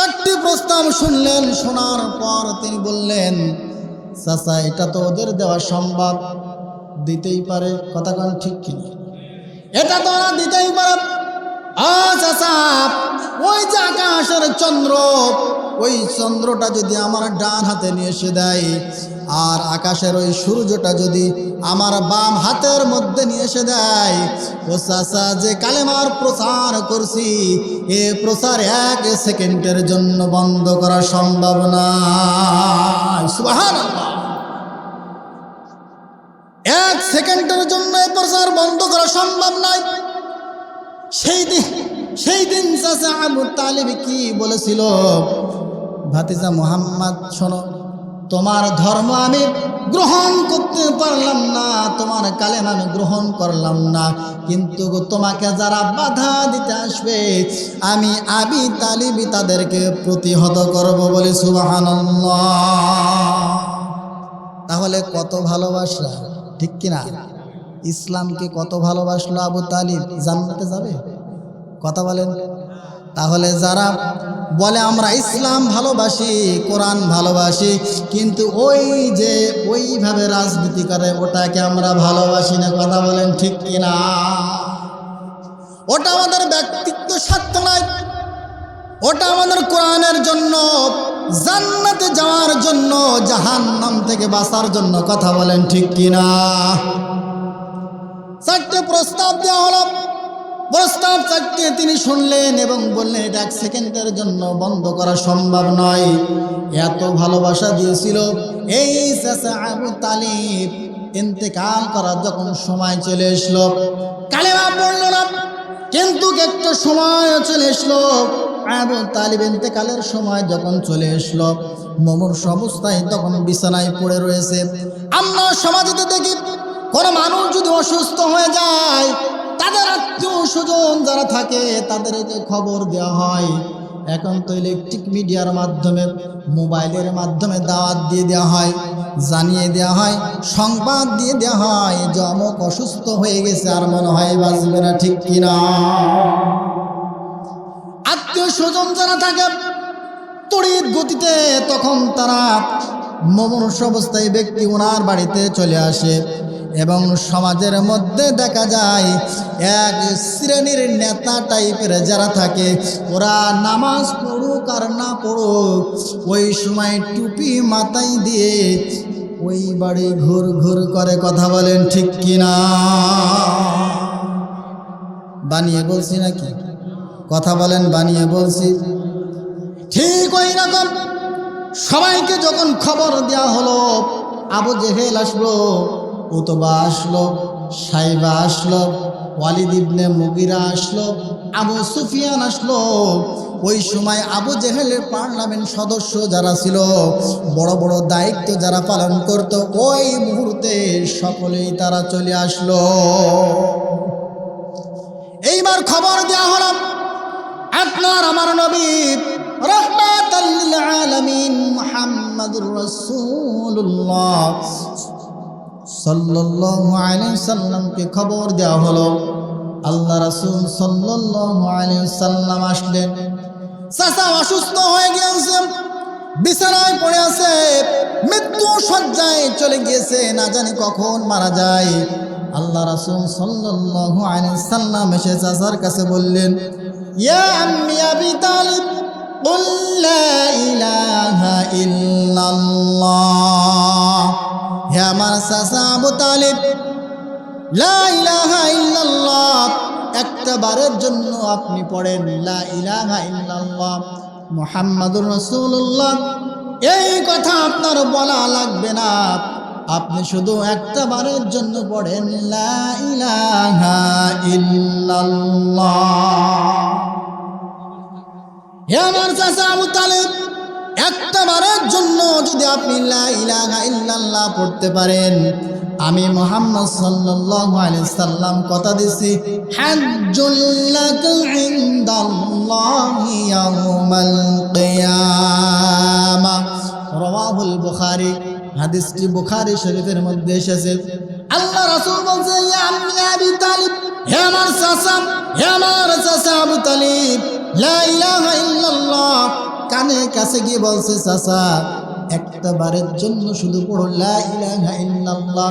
চারটি প্রস্তাব শুনলেন, শোনার পর তিনি বললেন, চাচা, এটা তো ওদের দেওয়া সম্ভব। দিতেই পারে, কথা কন ঠিক কিনা? এটা তো ওরা দিতেই পারে। আ চাচা ওই যে আকাশের চন্দ্র, ওই চন্দ্রটা যদি আমার ডান হাতে নিয়ে এসে দেয়, আর আকাশের ওই সূর্যটা যদি আমার বাম হাতের মধ্যে নিয়ে এসে দেয়, ও চাচা, যে কালেমার প্রচার করছি, এ প্রচার এক সেকেন্ডের জন্য বন্ধ করা সম্ভব না। এক সেকেন্ডের জন্য এ প্রচার বন্ধ করা সম্ভব নয়। সেই দিন সেই দিন চাচা আবু তালিব কি বলেছিল? ভাতিজা মোহাম্মদ, শোনো, তোমার ধর্ম আমি গ্রহণ করতে পারলাম না, তোমার কালেম আমি গ্রহণ করলাম না। কিন্তু তোমাকে যারা বাধা দিতে আসবে, আমি আবি তালিবি তাদেরকে প্রতিহত করব বলে সুবহানাল্লাহ। তাহলে কত ভালোবাসা ঠিক কিনা? ইসলামকে কত ভালোবাসলো আবু তালিব? জান্নাতে যাবে? কথা বলেন। তাহলে যারা বলে, আমরা ইসলাম ভালোবাসি, কোরআন ভালোবাসি, কিন্তু ওই যে ওইভাবে রাজনীতি করে, ওটাকে আমরা ভালোবাসি না। কথা বলেন ঠিক কিনা? ওটা আমাদের ব্যক্তিত্ব স্বার্থ নয়। ওটা আমাদের কোরআনের জন্য, জান্নাতে যাওয়ার জন্য, জাহান্নাম থেকে বাঁচার জন্য। কথা বলেন ঠিক কিনা? চারটে প্রস্তাব দেওয়া হলো। প্রস্তাব চারটে তিনি শুনলেন এবং বললেন, এটা এক সেকেন্ডের জন্য বন্ধ করা সম্ভব নয়। এত ভালোবাসা দিয়েছিল এই চাচা আবু তালিব। ইন্তেকাল করার যখন সময় চলে এসলো, কালেমা পড়ল না। কিন্তু একটা সময় চলে এসলো। আবু তালিব ইন্তেকালের সময় যখন চলে এসলো মমর অবস্থায় তখন বিছানায় পড়ে রয়েছে। আমরা সমাজেতে দেখি কোন মানুষ যদি অসুস্থ হয়ে যায়, তাদের আত্মীয় স্বজন যারা থাকে, তাদেরকে খবর দেওয়া হয়। এখন তো ইলেকট্রিক মিডিয়ার মাধ্যমে, মোবাইলের মাধ্যমে দাওয়াত দিয়ে দেওয়া হয়, জানিয়ে দেওয়া হয়, সংবাদ দিয়ে দেওয়া হয় যে অসুস্থ হয়ে গেছে আর মনে হয় বাঁচবে না, ঠিক কিনা? আত্মীয় স্বজন যারা থাকে তড়িৎ গতিতে তখন তারা মমনুষ অবস্থায় ব্যক্তি ওনার বাড়িতে চলে আসে। এবং সমাজের মধ্যে দেখা যায়, এক শ্রেণির নেতা টাইপের যারা থাকে, ওরা নামাজ পড়ুক আর না পড়ুক, ওই সময় টুপি মাথায় দিয়ে ওই বাড়ি ঘুর ঘুর করে কথা বলেন, ঠিক কিনা? বানিয়ে বলছি নাকি? কথা বলেন, বানিয়ে বলছি। ঠিক ওই রকম। সবাইকে যখন খবর দেওয়া হলো, আবু জেহেল আসলো উতবা আসলো, সাইবা আসলো, ওয়ালিদ ইবনে মুগিরা আসলো, আবু সুফিয়ান আসলো। ওই সময় আবু জেহেলের পার্লামেন্ট সদস্য যারা ছিল, বড় বড় দায়িত্ব যারা পালন করত, ওই মুহূর্তে সকলেই তারা চলে আসলো। এইবার খবর দেওয়া হলো, আপনার আমার নবী রাসূলুল্লাহ। সাল্লাল্লাহু আলাইহি সাল্লামকে খবর দেওয়া হলো আল্লাহ রাসূল সাল্লাল্লাহু আলাইহি সাল্লাম আসলেন চাচা অসুস্থ হয়ে গিয়েছে বিছানায় পড়ে আছে মৃত্যু সজ্জায় চলে গিয়েছে না জানি কখন মারা যায় আল্লাহ রাসূল সাল্লাল্লাহু আলাইহি সাল্লাম এসে চাচার কাছে বললেন ইয়া আম্মি আবি তালিব قل لا إله إلا الله হে আমার চাচা আবু তালিব, লা ইল্লাল্লাহ, একটা বারের জন্য আপনি পড়েন মুহাম্মাদুর রাসূলুল্লাহ। এই কথা আপনার বলা লাগবে না। আপনি শুধু একটা বারের জন্য পড়েন আমার চাচা আবু তালেব একটা বারের জন্য যদি আপনি ইল্লাল্লাহ পড়তে পারেন, আমি মোহাম্মদ সাল্লাল্লাহু আলাইহি সাল্লাম কথা দিছি, হাজ্জুল লাকা ইনদাল্লাহি ইয়াউমাল কিয়ামা। রাওয়াহুল বুখারী, হাদিসটি বুখারী শরীফের মধ্যে এসেছে। আল্লাহ রাসূল বলছে, ইয়া আম্মি আবি তালিব, হে আমার চাচা, হে আমার চাচা আবু তালিব, লা ইলাহা ইল্লাল্লাহ কানে কাছে গিয়ে বলছে চাচা একটা বারের জন্য শুধু পড়ো ইলাহা ইল্লাল্লাহ।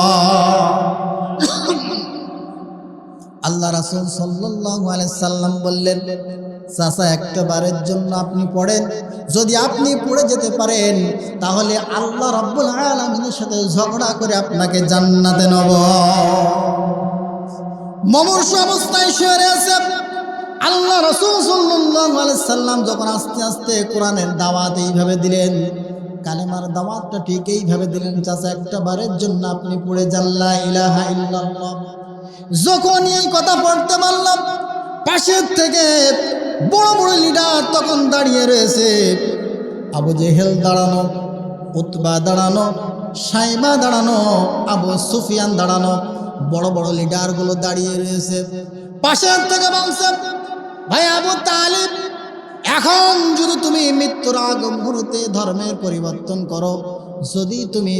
আল্লাহ রাসূল সাল্লাল্লাহু আলাইহি সাল্লাম বললেন, চাচা একটা জন্য আপনি পড়েন। যদি আপনি পড়ে যেতে পারেন, তাহলে আল্লাহ রাব্বুল আলামিনের সাথে ঝগড়া করে আপনাকে জান্নাতে নেব। মমর্ষ অবস্থায় শুয়ে আছে আল্লাহ রসুল সাল্লাম যখন আস্তে আস্তে কোরআনের দাওয়াত এইভাবে দিলেন, কালেমার দাওয়াতটা ঠিক এইভাবে দিলেন, চাচা, একটা বারের জন্য আপনি পড়ে জানলা ইলাহা ইল্লাল্লাহ। যখন এই কথা পড়তে পারলাম, পাশের থেকে বড় বড় লিডার তখন দাঁড়িয়ে রয়েছে। আবু জেহেল দাঁড়ানো, উতবা দাঁড়ানো সাইমা দাঁড়ানো, আবু সুফিয়ান দাঁড়ানো, বড় বড় লিডারগুলো দাঁড়িয়ে রয়েছে। পাশের থেকে বলছে ভাই আবু তালিব, এখন যদি তুমি মৃত্যুর আগ মুহূর্তে ধর্মের পরিবর্তন করো, যদি তুমি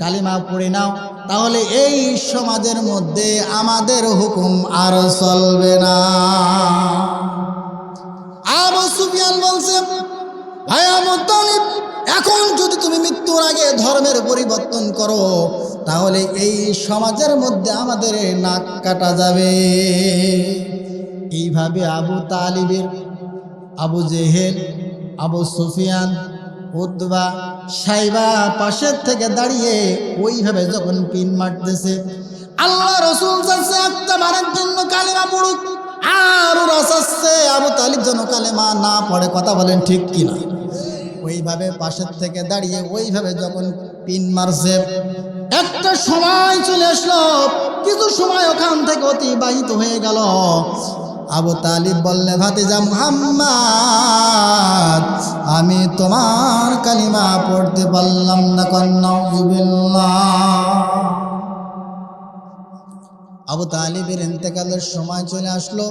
কালিমা পড়ে নাও, তাহলে এই সমাজের মধ্যে আমাদের হুকুম আর চলবে না। আবু সুফিয়ান বলছে, ভাই আবু তালিব, এখন যদি তুমি মৃত্যুর আগে ধর্মের পরিবর্তন করো, তাহলে এই সমাজের মধ্যে আমাদের নাক কাটা যাবে। এইভাবে আবু তালিবের, আবু জেহেল, আবু সুফিয়ান উদ্বা সাইবা পাশের থেকে দাঁড়িয়ে ওইভাবে যখন পিন মারতেছে, আল্লাহ রসুল চাচ্ছে একটা বারের জন্য কালিমা পড়ুক। আর ওরা আবু তালিব যেন কালেমা না পড়ে, কথা বলেন ঠিক কিনা? ওইভাবে পাশের থেকে দাঁড়িয়ে ওইভাবে যখন পিন মারছে, একটা সময় চলে আসলো, কিছু সময় ওখান থেকে অতিবাহিত হয়ে গেল। আবু তালিব বললে, ভাতিজা মুহাম্মদ, আমি তোমার কালিমা পড়তে পারলাম না কন্যা আবু তালিবের ইন্তেকালের সময় চলে আসলো।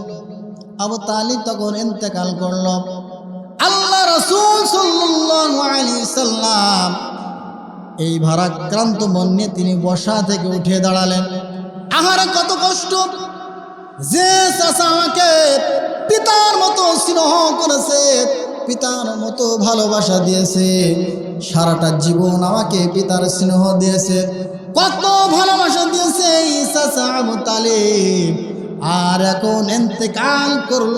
আবু তালিব তখন ইন্তেকাল করল। আল্লাহ রসুল সাল্লাম। এই ভারাক্রান্ত মন তিনি বসা থেকে উঠে দাঁড়ালেন। আহারে কত কষ্ট যে চাচা আমাকে পিতার মতো স্নেহ করেছে, পিতার মতো ভালোবাসা দিয়েছে, সারাটা জীবন আমাকে পিতার স্নেহ দিয়েছে, কত ভালোবাসা দিয়েছে এই চাচা আবু আর এখন এতেকাল করল,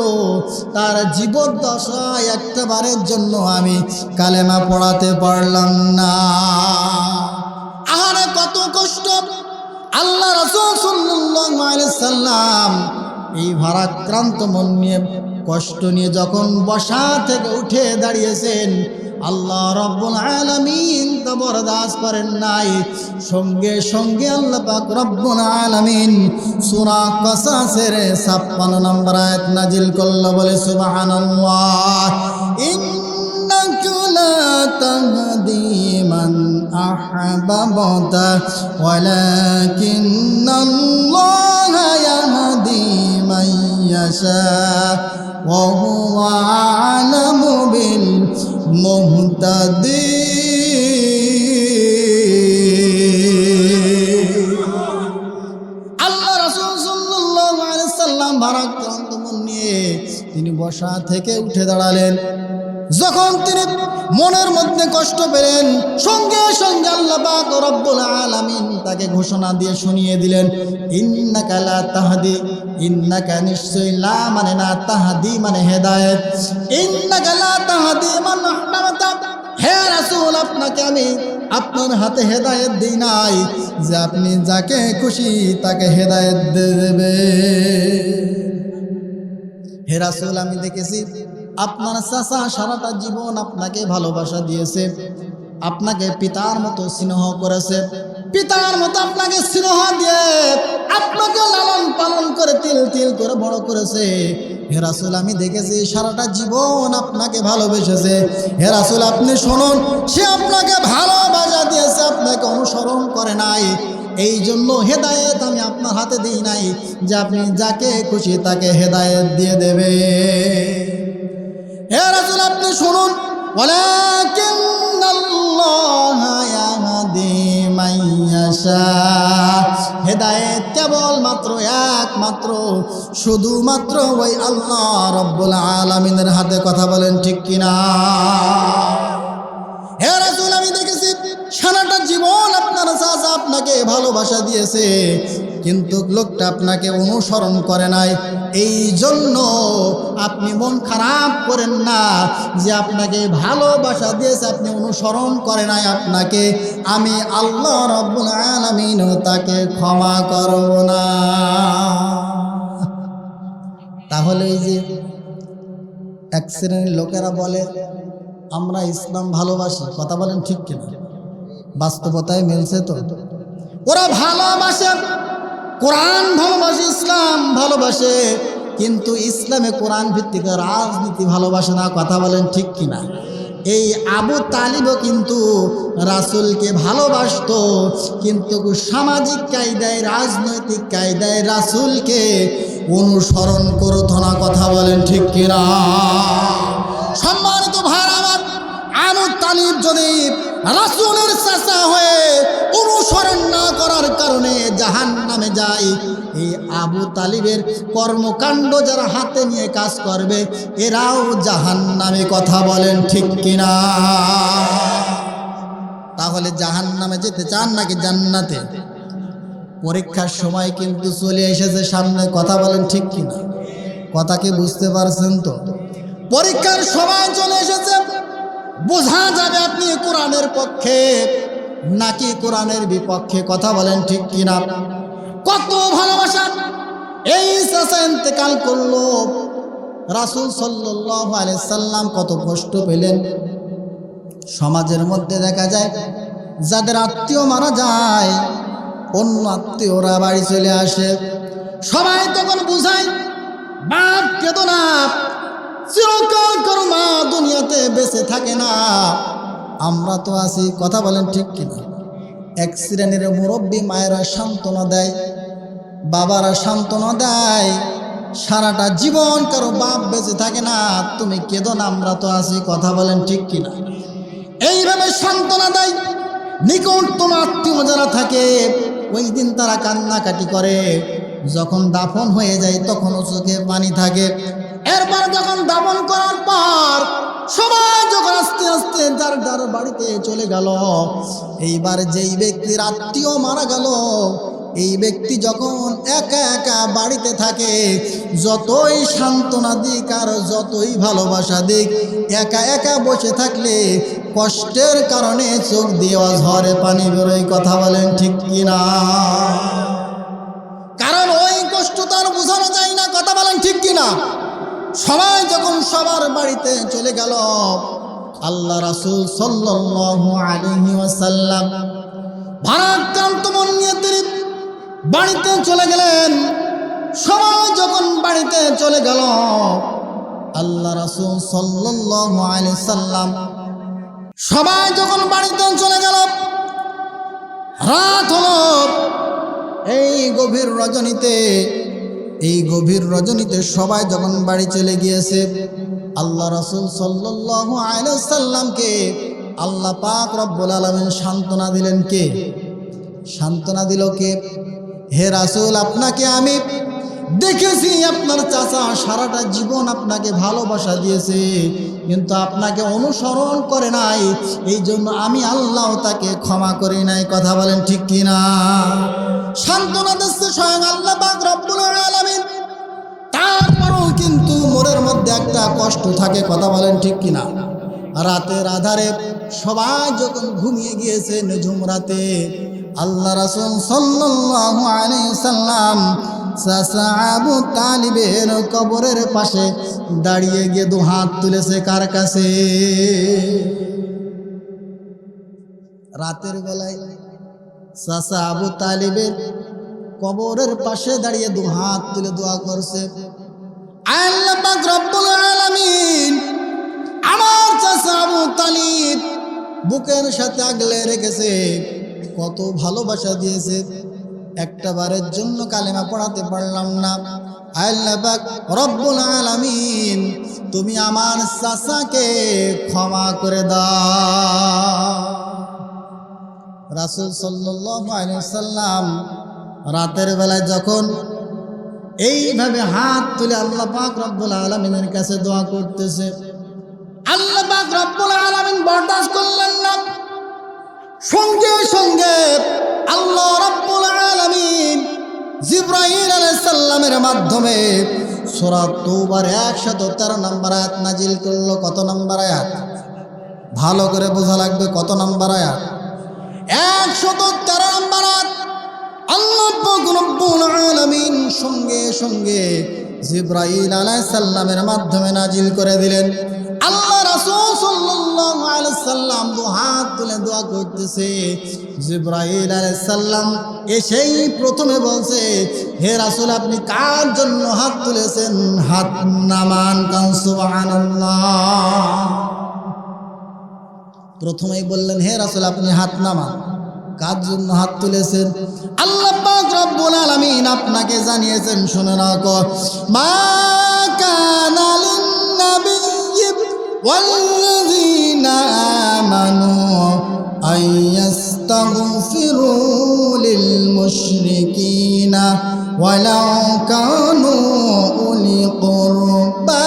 তার জীবদ্দশায় একটা বারের জন্য আমি কালেমা পড়াতে পারলাম না। আহারে কত কষ্ট আল্লাহ রসুল সাল্লাম এই ভারাক্রান্ত মন নিয়ে কষ্ট নিয়ে যখন বসা থেকে উঠে দাঁড়িয়েছেন, আল্লাহ রব্বুল আলামিন তো বরদাস্ত করেন নাই। সঙ্গে সঙ্গে আল্লাহ পাক রব্বুল আলামিন সূরা কসাসের 56 নম্বর আয়াত নাজিল করল, বলে সুবহানাল্লাহ, ইন্নাকা লা তাহদি মান রাসূল সাল্লাল্লাহু আলাইহি সাল্লাম ভারাক্রান্ত মন নিয়ে তিনি বসা থেকে উঠে দাঁড়ালেন। যখন তিনি মনের মধ্যে কষ্ট পেলেন, সঙ্গে সঙ্গে আল্লাহ রব্বুল আলামিন তাকে ঘোষণা দিয়ে শুনিয়ে দিলেন, ইন্নাকা লা তাহদি, ইন্নাকা নিশ্চয়ই লা মানে না, তাহদি মানে হেদায়েত। ইন্নাকা লা তাহদি মান রাসূল, আপনাকে আমি আপনার হাতে হেদায়েত দিই নাই, যে আপনি যাকে খুশি তাকে হেদায়েত দেবে হে রাসূল, আমি দেখেছি আপনার চাচা সারাটা জীবন আপনাকে ভালোবাসা দিয়েছে, আপনাকে পিতার মতো স্নেহ করেছে, পিতার মতো আপনাকে স্নেহ দিয়ে আপনাকে লালন পালন করে, তিল তিল করে বড় করেছে। হেরাসুল আমি দেখেছি সারাটা জীবন আপনাকে ভালোবেসেছে। হেরাসুল আপনি শুনুন, সে আপনাকে ভালোবাসা দিয়েছে, আপনাকে অনুসরণ করে নাই। এই জন্য হেদায়েত আমি আপনার হাতে দিই নাই যে আপনি যাকে খুশি তাকে হেদায়েত দিয়ে দেবে। হে রাসুল, আপনি শুনুন। হেদায়েত কেবল মাত্র একমাত্র, শুধুমাত্র ওই আল্লাহ রব্বুল আলমিনের হাতে কথা বলেন ঠিক কিনা? হে আপনাকে ভালোবাসা দিয়েছে, কিন্তু লোকটা আপনাকে অনুসরণ করে নাই। এই জন্য আপনি মন খারাপ করেন না যে আপনাকে ভালোবাসা দিয়েছে, আপনি অনুসরণ করে নাই আপনাকে। আমি আল্লাহ রব্বুল আলামিন তাকে ক্ষমা করব না। তাহলে এই যে এক শ্রেণির লোকেরা বলে, আমরা ইসলাম ভালোবাসি, কথা বলেন ঠিক কিনা? বাস্তবতায় মিলছে তো? ওরা ভালোবাসে, কোরআন ভালোবাসে, ইসলাম ভালোবাসে, কিন্তু ইসলামে কোরআন ভিত্তিক রাজনীতি ভালোবাসে না, কথা বলেন ঠিক কিনা? এই আবু তালিবও কিন্তু রাসুলকে ভালোবাসতো, কিন্তু সামাজিক কায়দায়, রাজনৈতিক কায়দায় রাসুলকে অনুসরণ করতো না, কথা বলেন ঠিক কিনা? সম্মানিত আমার আবু তালিব যদি রাসুলের চাচা হয়ে অনুসরণ না করার কারণে জাহান নামে যায়, এই আবু তালিবের কর্মকাণ্ড যারা হাতে নিয়ে কাজ করবে, এরাও জাহান নামে কথা বলেন ঠিক কিনা? তাহলে জাহান নামে যেতে চান নাকি জান্নাতে? পরীক্ষার সময় কিন্তু চলে এসেছে সামনে, কথা বলেন ঠিক কিনা? কথা কি বুঝতে পারছেন তো? পরীক্ষার সময় চলে এসেছে বোঝা যাবে আপনি কোরআনের পক্ষে, নাকি কোরআনের বিপক্ষে কথা বলেন ঠিক কিনা? কত ভালোবাসা। এই চাষা ইন্তেকাল করল। রাসুল সাল্লাহ সাল্লাম কত কষ্ট পেলেন। সমাজের মধ্যে দেখা যায়, যাদের আত্মীয় মারা যায়, অন্য আত্মীয়রা বাড়ি চলে আসে। সবাই তখন বুঝায়, বাপ কেতো বেঁচে থাকে না। আমরা তো আছি, কথা বলেন ঠিক কিনা? এক শ্রেণির মুরব্বী মায়েরা সান্ত্বনা দেয়, বাবারা সান্ত্বনা দেয়, সারাটা জীবন কারও বাপ বেঁচে থাকে না, তুমি কেদো না, আমরা তো আছি, কথা বলেন ঠিক কিনা? এইভাবে সান্ত্বনা দেয়। নিকটতম আত্মীয় যারা থাকে, ওই দিন তারা কান্নাকাটি করে, যখন দাফন হয়ে যায়, তখনও চোখে পানি থাকে। এরপর যখন দাফন করার পর সবাই যখন আস্তে আস্তে যার যার বাড়িতে চলে গেল, এইবার যেই ব্যক্তির আত্মীয় মারা গেল, এই ব্যক্তি যখন একা একা বাড়িতে থাকে, যতই সান্ত্বনা দিক আর যতই ভালোবাসা দিক, একা একা বসে থাকলে কষ্টের কারণে চোখ দিয়ে ঝরে পানি বেরোয়, কথা বলেন ঠিক কিনা? কারণ ওই কষ্ট তার বোঝানো যায় না, কথা বলেন ঠিক কিনা? সবাই যখন সবার বাড়িতে চলে গেল, আল্লাহ রাসুল ওয়াসাল্লাম ভারাক্রান্ত মন নিয়ে তিনি বাড়িতে চলে গেলেন। সবাই যখন বাড়িতে চলে গেল, আল্লাহ রাসুল সাল্লাল্লাহু সাল্লাম সবাই যখন বাড়িতে চলে গেল, রাত হল। এই গভীর রজনীতে এই গভীর রজনীতে সবাই যখন বাড়ি চলে গিয়েছে, আল্লাহ রসুল সাল্লামকে আল্লাহ পাক রব্বুল আলমেন সান্ত্বনা দিলেন কে? সান্ত্বনা দিল কে? হে রাসুল, আপনাকে আমি দেখেছি, আপনার চাচা সারাটা জীবন আপনাকে ভালোবাসা দিয়েছে। কিন্তু আপনাকে অনুসরণ করে নাই। এই জন্য আমি আল্লাহ তাকে ক্ষমা করি নাই। কথা বলেন ঠিক কিনা? সান্ত্বনা দিচ্ছে স্বয়ং আল্লাহ তারপরেও কিন্তু মোরের মধ্যে একটা কষ্ট থাকে। কথা বলেন ঠিক কিনা? রাতের আধারে সবাই যখন ঘুমিয়ে গিয়েছে, নিঝুম রাতে, আল্লাহ রাসূল সাল্লাম চাচা আবু তালিবের কবরের পাশে দাঁড়িয়ে গিয়ে দু হাত তুলেছে কার কাছে? রাতের বেলায় চাচা আবু তালিবের কবরের পাশে দাঁড়িয়ে দু হাত তুলে দোয়া করছে। আমার চাচা আবু তালিব বুকের সাথে আগলে রেখেছে। কত ভালোবাসা দিয়েছে। একটা বারের জন্য কালেমা পড়াতে পারলাম না। তুমি আমার চাচাকে ক্ষমা করে দাও। সাল্লাম রাতের বেলায় যখন এইভাবে হাত তুলে আল্লাহ পাক রব্বুল আলামিনের কাছে দোয়া করতেছে, আল্লাহ পাক রব্বুল আলামিন বরদাস্ত করলেন সঙ্গে সঙ্গে আল্লাহ রব্বুল আলামিন জিব্রাহিম আলাইহিস সালামের মাধ্যমে সূরা তৌবার 113 নম্বর আয়াত নাজিল করল। কত নম্বর আয়াত? ভালো করে বোঝা লাগবে কত নম্বর আয়াত? 113 নম্বর আয়াত। আল্লাহ পাক রব্বুল আলামিন সঙ্গে সঙ্গে জিব্রাইল আলাইহিস সালামের মাধ্যমে নাজিল করে দিলেন। আল্লাহ প্রথমে আপনি কার জন্য হাত তুলেছেন? হাত নামান প্রথমেই বললেন, হে রাসূল, আপনি হাত নামান, কার জন্য হাত তুলেছেন? আল্লাহ আপনাকে জানিয়েছেন, শুনে ক মা মুশরিকিনা ওয়ালাউ কানু উলি কুরবা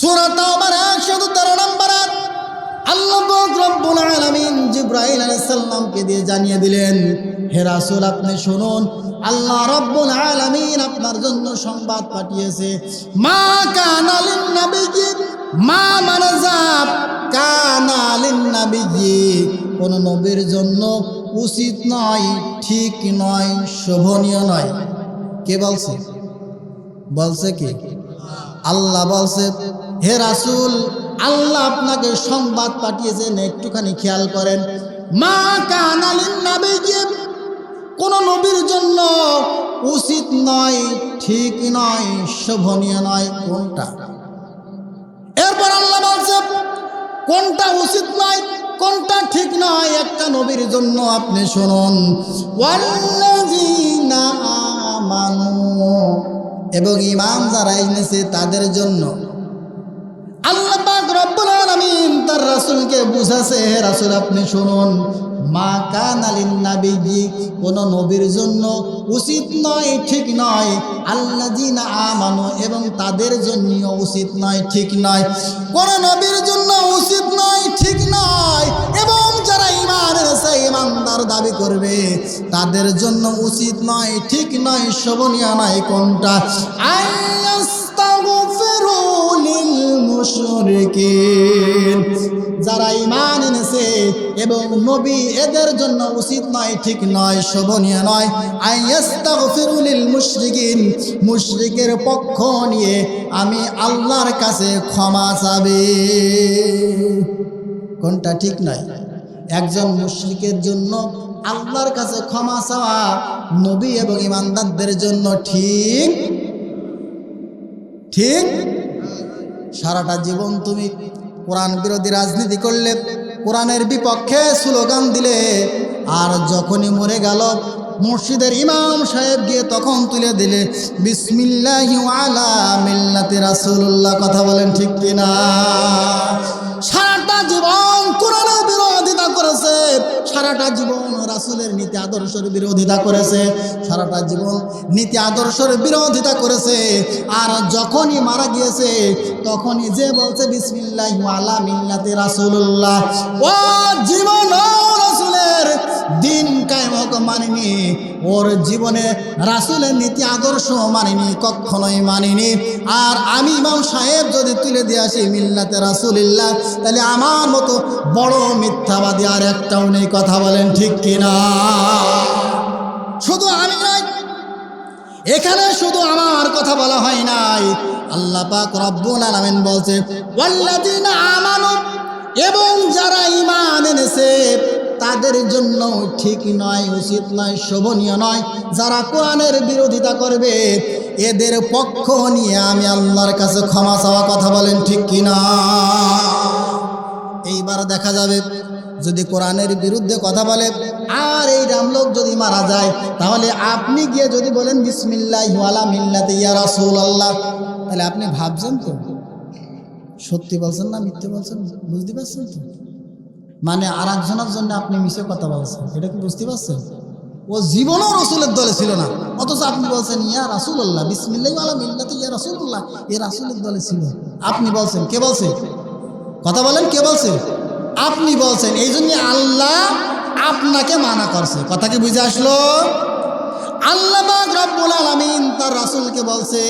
সূরা তাওবার 113 নম্বর আয়াত আল্লাহ পাক রব্বুল আলামিন জিব্রাইল আলাইহিস সালামকে দিয়ে জানিয়ে দিলেন, হে রাসূল, আপনি শুনুন আল্লাহ রব্বুল আলামিন আপনার জন্য সংবাদ পাঠিয়েছে। মা কানা লিন নাবিয়্যি মা মানে জাব কানা লিন নাবিয়্যি কোন নবীর জন্য উচিত নয়, ঠিক নয়, শোভনীয় নয়। কে বলছে? বলছে কি? আল্লাহ বলছে, হে রাসূল, আল্লাহ আপনাকে সংবাদ পাঠিয়েছেন, একটুখানি খেয়াল করেন। মা কানালিন নাবিয়্যি কোন নবীর জন্য উচিত নয় ঠিক নয় শোভনীয় নয় কোনটা? এরপর আল্লাহ বলছে, কোনটা উচিত নয় কোনটা ঠিক নয় একটা নবীর জন্য আপনি শুনুন। এবং ইমান যারা এনেছে তাদের জন্য। রাসূলকে বুঝাছে, হে রাসূল, আপনি শুনুন। মা কানালিন নাবিয়্যি কোন নবীর জন্য উচিত নয়, ঠিক নয়। আল্লাযিনা আমানু, এবং তাদের জন্য উচিত নয়, ঠিক নয়। কোন নবীর জন্য উচিত নয়, ঠিক নয়। এবং যারা ইমান এনেছে, ঈমানদার দাবি করবে, তাদের জন্য উচিত নয়, ঠিক নয়। শোভনীয় নয় কোনটা? লিল মুশরিকিন। যারা ঈমান এনেছে এবং নবী এদের জন্য উচিত নয়, ঠিক নয়, শোভনীয় নয়। আয়াস্তাগফিরু লিল মুশরিকিন। মুশরিকের পক্ষ নিয়ে আমি আল্লাহর কাছে ক্ষমা চাবে। কোনটা ঠিক নয়? একজন মুশরিকের জন্য আল্লাহর কাছে ক্ষমা চাওয়া নবী এবং ইমানদারদের জন্য ঠিক? ঠিক? সারাটা জীবন তুমি কোরআন বিরোধী রাজনীতি করলে, কোরআনের বিপক্ষে স্লোগান দিলে, আর যখনই মরে গেল, মুর্শিদের ইমাম সাহেব গিয়ে তখন তুলে দিলে, বিসমিল্লাহ মিল্লাতি কথা বলেন ঠিক কিনা? সারাটা জীবন করেছে সারাটা জীবন রাসূলের নীতি আদর্শের বিরোধিতা করেছে, সারাটা জীবন নীতি আদর্শের বিরোধিতা করেছে। আর যখনই মারা গিয়েছে, তখনই যে বলছে, বিসমিল্লাহ রাসূলুল্লাহ। ও জীবন রাসূলের দিন কায়েমক মানিনি, ওর জীবনে রাসূলের নীতি আদর্শ মানিনি, কখনোই মানিনি। আর আমি ইমাম সাহেব যদি তুলে দিয়ে আসি মিল্লাতে রাসূলিল্লাহ, তাহলে আমার মতো বড় মিথ্যাবাদী আর একটাও নেই কথা। বলেন ঠিক কিনা? শুধু আমি নয় এখানে শুধু আমার কথা বলা হয় নাই। আল্লাহ পাক রব্বুল আলামিন বলছে, ওয়াল্লাযিনা আমানু এবং যারা ঈমান এনেছে, তাদের জন্য ঠিক নয়, উচিত নয়, শোভনীয় নয়। যারা কোরআনের বিরোধিতা করবে, এদের পক্ষ নিয়ে আমি আল্লাহর কাছে ক্ষমা চাওয়া কথা বলেন ঠিক কিনা? এইবার দেখা যাবে যদি কোরআনের বিরুদ্ধে কথা বলে, আর এই রামলোক যদি মারা যায়, তাহলে আপনি গিয়ে যদি বলেন বিসমিল্লাহ মিল্লাতে ইয়া রাসূল আল্লাহ তাহলে আপনি ভাবছেন তো? সত্যি বলছেন না মিথ্যে বলছেন? বুঝতে পারছেন তো? মানে আর একজনের জন্য আপনি মিশে কথা বলছেন, এটা কি বুঝতে পারছেন? ও জীবনও রসুলের দলে ছিল না, অথচ আপনি বলছেন, ইয়া রাসুল্লাহ বিসমিল্লাহ আলা মিল্লাতে ইয়া রাসুল্লাহ এ রাসুলের দলে ছিল। আপনি বলছেন, কে বলছে? কথা বলেন, কে বলছে? আপনি বলছেন, এই জন্য আল্লাহ আপনাকে মানা করছে। কথা কি বুঝে আসলো? আল্লাহ রব্বুল আলামিন তার রাসূলকে বলছে,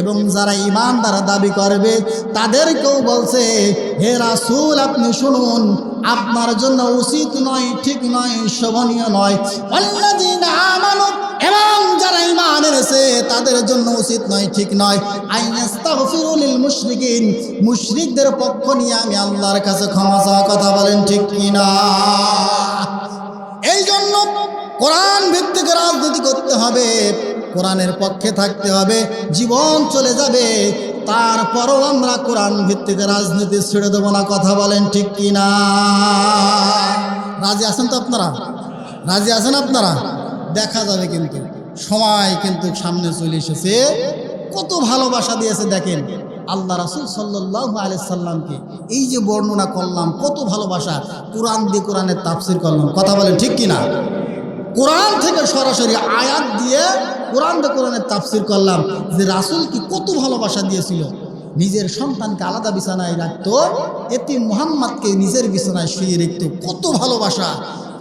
এবং যারা ঈমান দ্বারা দাবি করবে, তাদেরকেও বলছে, হে রাসূল, আপনি শুনুন, আপনার জন্য উচিত নয়, ঠিক নয়, শোভনীয় নয়। আল্লাযীনা আমানু এবং যারা ইমান এনেছে, তাদের জন্য উচিত নয়, ঠিক নয়। আইনাস্তাগফিরু লিল মুশরিকিন, মুশরিকদের পক্ষ নিয়ে আমি আল্লাহর কাছে ক্ষমা চাওয়া কথা বলেন, ঠিক কিনা? এই জন্য কোরআন ভিত্তিক রাজনীতি করতে হবে, কোরআনের পক্ষে থাকতে হবে, জীবন চলে যাবে, তারপরও আমরা কোরআন ভিত্তিক রাজনীতি ছেড়ে দেবো না, কথা বলেন, ঠিক কি না রাজি আছেন তো আপনারা? রাজি আছেন আপনারা? দেখা যাবে কিন্তু। সময় কিন্তু সামনে চলে এসেছে। কত ভালোবাসা দিয়েছে দেখেন। আল্লাহ রাসুল সাল্লাহ আলাইসাল্লামকে এই যে বর্ণনা করলাম, কত ভালোবাসা। কোরআন দিয়ে কোরআনের তাফসির করলাম। কথা বলেন ঠিক কিনা? কোরআন থেকে সরাসরি আয়াত দিয়ে কোরআন দিয়ে কোরআনের তাফসির করলাম যে রাসুল কি কত ভালোবাসা দিয়েছিল। নিজের সন্তানকে আলাদা বিছানায় রাখতো এতে মোহাম্মদকে নিজের বিছানায় শুয়ে রাখতো। কত ভালোবাসা।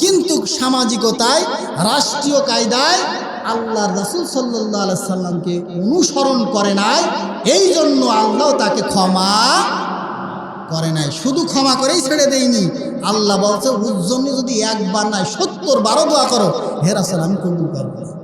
কিন্তু সামাজিকতায়, রাষ্ট্রীয় কায়দায় আল্লাহ রসুল সাল্লাহ সাল্লামকে অনুসরণ করে নাই। এই জন্য আল্লাহ তাকে ক্ষমা করে নাই। শুধু ক্ষমা করেই ছেড়ে দেয়নি। আল্লাহ বলছে উজ্জন্য যদি একবার নাই সত্তর বারো দোয়া করো হেরাসাল আমি কবুল করব